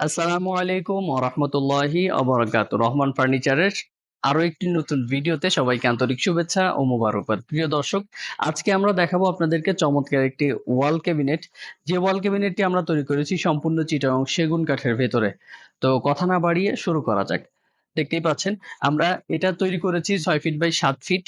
আসসালামু আলাইকুম রহমতুল্লাহি অবরাকাত রহমান ফার্নিচারের আরও একটি নতুন ভিডিওতে সবাইকে আন্তরিক শুভেচ্ছা ও মোবারকবাদ। প্রিয় দর্শক, আজকে আমরা দেখাবো আপনাদেরকে চমৎকার একটি ওয়াল ক্যাবিনেট। যে ওয়াল ক্যাবিনেটটি আমরা তৈরি করেছি সম্পূর্ণ চিটাং সেগুন কাঠের ভেতরে। তো কথা না বাড়িয়ে শুরু করা যাক। দেখতেই পাচ্ছেন। আমরা এটা তৈরি করেছি ছয় ফিট বাই সাত ফিট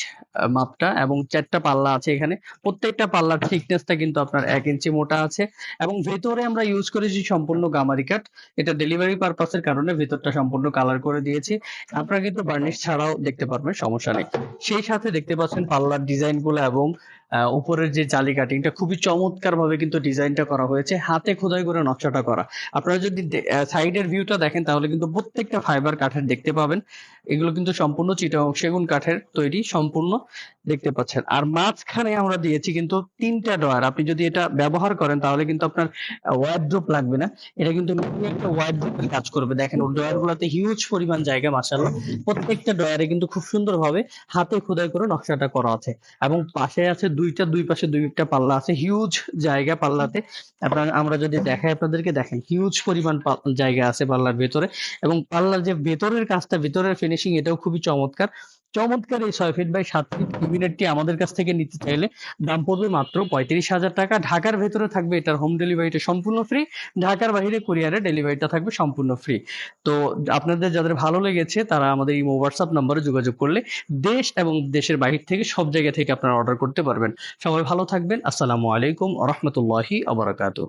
মাপটা এবং চারটা পাল্লা আছে এখানে। প্রত্যেকটা পাল্লার থিকনেসটা কিন্তু আপনার এক ইঞ্চি মোটা আছে এবং ভেতরে আমরা ইউজ করেছি সম্পূর্ণ গামারি কাঠ এটা ডেলিভারি পারপাসের কারণে ভেতরটা সম্পূর্ণ কালার করে দিয়েছি। আপনারা কিন্তু বার্নিশ ছাড়াও দেখতে পারবেন, সমস্যা নেই। সেই সাথে দেখতে পাচ্ছেন পাল্লার ডিজাইনগুলো এবং উপরের যে জালি কাটিংটা খুবই চমৎকার ভাবে কিন্তু ডিজাইনটা করা হয়েছে। হাতে খোদাই করে নকশাটা করা। আপনারা যদি সাইডের ভিউটা দেখেন, তাহলে কিন্তু প্রত্যেকটা ফাইবার কাঠের দেখতে পাবেন। এগুলো কিন্তু সম্পূর্ণ চিটাং সেগুন কাঠের তৈরি, সম্পূর্ণ দেখতে পাচ্ছেন। আর মাঝখানে আমরা দিয়েছি কিন্তু তিনটা ডয়ার আপনি যদি এটা ব্যবহার করেন, তাহলে কিন্তু আপনার ওয়ার্ড্রোপ লাগবে না। এটা কিন্তু একটা ওয়ার্ড্রোপের কাজ করবে। দেখেন ওর ডয়ার গুলোতে হিউজ পরিমাণ জায়গা মাসাল্লাহ প্রত্যেকটা ডয়ারে কিন্তু খুব সুন্দরভাবে হাতে খোদাই করে নকশাটা করা আছে। এবং পাশে আছে দুইটা, দুই পাশে দুইটা পাল্লা আছে হিউজ জায়গা পাল্লাতে। আপনার, আমরা যদি দেখাই আপনাদেরকে, দেখেন হিউজ পরিমাণ জায়গা আছে পাল্লার ভেতরে। এবং পাল্লার যে ভেতরের কাজটা, ভেতরের ফিনিশিং এটাও খুবই চমৎকার। চমৎকার এই ছয় ফিট বাই সাত ফিট ক্যাবিনেটটি আমাদের কাছ থেকে নিতে চাইলে দাম পড়বে মাত্র পঁয়ত্রিশ হাজার টাকা। ঢাকার ভেতরে থাকবে এটার হোম ডেলিভারিটা সম্পূর্ণ ফ্রি ঢাকার বাইরে কুরিয়ারে ডেলিভারিটা থাকবে সম্পূর্ণ ফ্রি তো আপনাদের যাদের ভালো লেগেছে, তারা আমাদের এই হোয়াটসঅ্যাপ নম্বরে যোগাযোগ করলে দেশ এবং দেশের বাহির থেকে সব জায়গা থেকে আপনারা অর্ডার করতে পারবেন। সবাই ভালো থাকবেন। আসসালামু আলাইকুম রহমতুল্লাহি আবরাকাতু